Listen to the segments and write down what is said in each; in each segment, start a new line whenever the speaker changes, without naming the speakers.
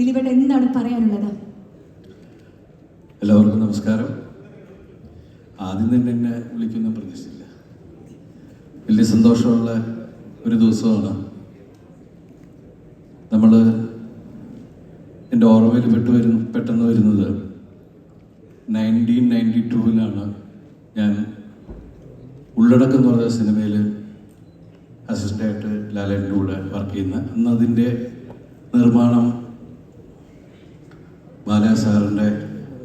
ദിലീപേട്ട എന്താണ് പറയാനുള്ളത്?
എല്ലാവർക്കും നമസ്കാരം. ആദ്യം തന്നെ എന്നെ വിളിക്കുന്ന പ്രതീക്ഷിച്ചില്ല വലിയ സന്തോഷമുള്ള ഒരു ദിവസമാണ്. നമ്മൾ എന്റെ ഓർമ്മയിൽ പെട്ടു വരുന്ന പെട്ടെന്ന് വരുന്നത് നയന്റീൻ നയന്റി ടൂവിലാണ് ഞാൻ ഉള്ളടക്കം എന്ന് പറഞ്ഞ സിനിമയിൽ അസിസ്റ്റന്റായിട്ട് ലാലേന്റെ കൂടെ വർക്ക് ചെയ്യുന്ന. അന്ന് അതിന്റെ നിർമ്മാണം ബാല സാറിന്റെ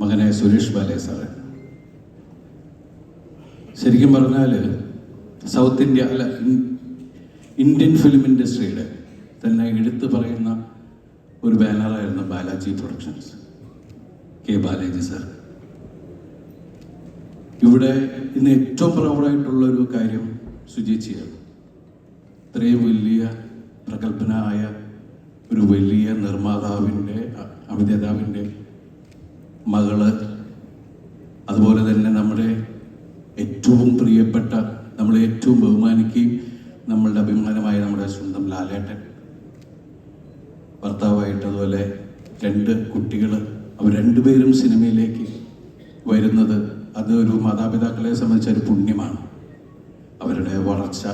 മകനായ സുരേഷ് ബാലയ സാറ്. ശരിക്കും പറഞ്ഞാൽ സൗത്ത് ഇന്ത്യ അല്ല ഇന്ത്യൻ ഫിലിം ഇൻഡസ്ട്രിയുടെ തന്നെ എടുത്തു പറയുന്ന ഒരു ബാനറായിരുന്നു Balaji productions K Balaji sir. ഇവിടെ ഇന്ന് ഏറ്റവും പ്രൗഡായിട്ടുള്ള ഒരു കാര്യം സുചേച്ചിയാണ്. ഇത്രയും വലിയ പ്രഗത്ഭനായ ഒരു വലിയ നിർമ്മാതാവിന്റെ അഭിനേതാവിന്റെ മകൾ അതുപോലെ തന്നെ നമ്മുടെ ഏറ്റവും പ്രിയപ്പെട്ട നമ്മളെ ഏറ്റവും ബഹുമാനിക്കുകയും നമ്മളുടെ അഭിമാനമായ നമ്മുടെ സ്വന്തം ലാലേട്ടൻ. ഭർത്താവായിട്ട് അതുപോലെ രണ്ട് കുട്ടികൾ അവർ രണ്ടുപേരും സിനിമയിലേക്ക് വരുന്നത് അത് ഒരു മാതാപിതാക്കളെ സംബന്ധിച്ച ഒരു പുണ്യമാണ്. അവരുടെ വളർച്ച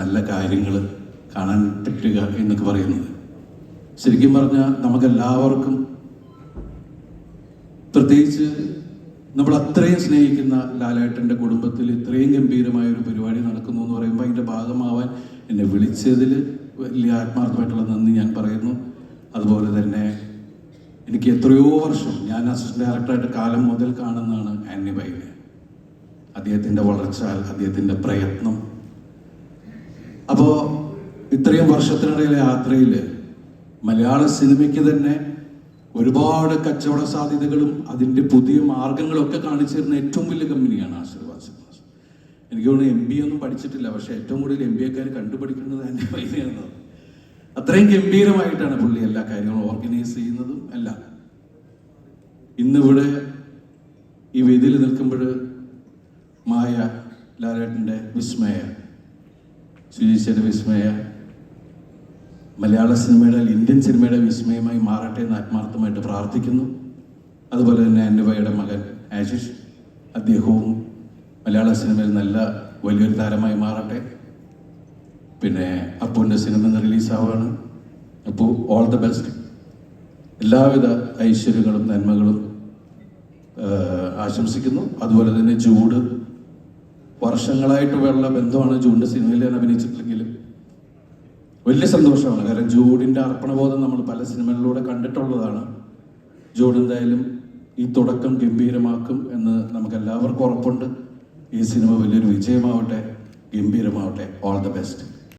നല്ല കാര്യങ്ങൾ കാണാൻ പറ്റുക എന്നൊക്കെ പറയുന്നത്. ശരിക്കും പറഞ്ഞാൽ നമുക്കെല്ലാവർക്കും നമ്മൾ അത്രയും സ്നേഹിക്കുന്ന ലാലേട്ടന്റെ കുടുംബത്തിൽ ഇത്രയും ഗംഭീരമായ ഒരു പരിപാടി നടക്കുന്നു എന്ന് പറയുമ്പോൾ അതിന്റെ ഭാഗമാവാൻ എന്നെ വിളിച്ചതിൽ വലിയ ആത്മാർത്ഥമായിട്ടുള്ള നന്ദി ഞാൻ പറയുന്നു. അതുപോലെ തന്നെ എനിക്ക് എത്രയോ വർഷം ഞാൻ അസിസ്റ്റന്റ് ഡയറക്ടറായിട്ട് കാലം മുതൽ കാണുന്നതാണ് ആന്നി ബൈനെ അദ്ദേഹത്തിന്റെ വളർച്ച അദ്ദേഹത്തിന്റെ പ്രയത്നം. അപ്പോൾ ഇത്രയും വർഷത്തിനിടയിലെ യാത്രയിൽ മലയാള സിനിമയ്ക്ക് തന്നെ ഒരുപാട് കച്ചവട സാധ്യതകളും അതിന്റെ പുതിയ മാർഗങ്ങളും ഒക്കെ കാണിച്ചു തരുന്ന ഏറ്റവും വലിയ കമ്പനിയാണ് ആശീർവാദ് സിനിമാസ് എനിക്ക് തോന്നുന്നു എം ബി ഒന്നും പഠിച്ചിട്ടില്ല പക്ഷേ ഏറ്റവും കൂടുതൽ എം ബി എക്കാർ കണ്ടുപഠിക്കുന്നത് എന്റെ വൈദ്യാണ് അത്രയും ഗംഭീരമായിട്ടാണ് പുള്ളി എല്ലാ കാര്യങ്ങളും ഓർഗനൈസ് ചെയ്യുന്നതും എല്ലാം. ഇന്നിവിടെ ഈ വേദിയിൽ നിൽക്കുമ്പോൾ മായ ലാലേട്ടന്റെ വിസ്മയ സുജീഷയുടെ വിസ്മയ മലയാള സിനിമയുടെ ഇന്ത്യൻ സിനിമയുടെ വിസ്മയമായി മാറട്ടെ എന്ന് ആത്മാർത്ഥമായിട്ട് പ്രാർത്ഥിക്കുന്നു. അതുപോലെ തന്നെ അന്നുബയുടെ മകൻ ആശിഷ് അദ്ദേഹവും മലയാള സിനിമയിൽ നല്ല വലിയൊരു താരമായി മാറട്ടെ. പിന്നെ അപ്പുവിന്റെ സിനിമ ഇന്ന് റിലീസാവാണ്. അപ്പോൾ ഓൾ ദ ബെസ്റ്റ് എല്ലാവിധ ഐശ്വര്യങ്ങളും നന്മകളും ആശംസിക്കുന്നു. അതുപോലെ തന്നെ ചൂട് വർഷങ്ങളായിട്ടുള്ള ബന്ധമാണ് ജൂണിന്റെ സിനിമയിൽ ഞാൻ അഭിനയിച്ചിട്ടില്ലെങ്കിലും വലിയ സന്തോഷമാണ്. കാരണം ജൂഡിന്റെ അർപ്പണബോധം നമ്മൾ പല സിനിമകളിലൂടെ കണ്ടിട്ടുള്ളതാണ്. ജൂഡ് എന്തായാലും ഈ തുടക്കം ഗംഭീരമാക്കും എന്ന് നമുക്ക് എല്ലാവർക്കും ഉറപ്പുണ്ട്. ഈ സിനിമ വലിയൊരു വിജയമാവട്ടെ ഗംഭീരമാവട്ടെ. All the best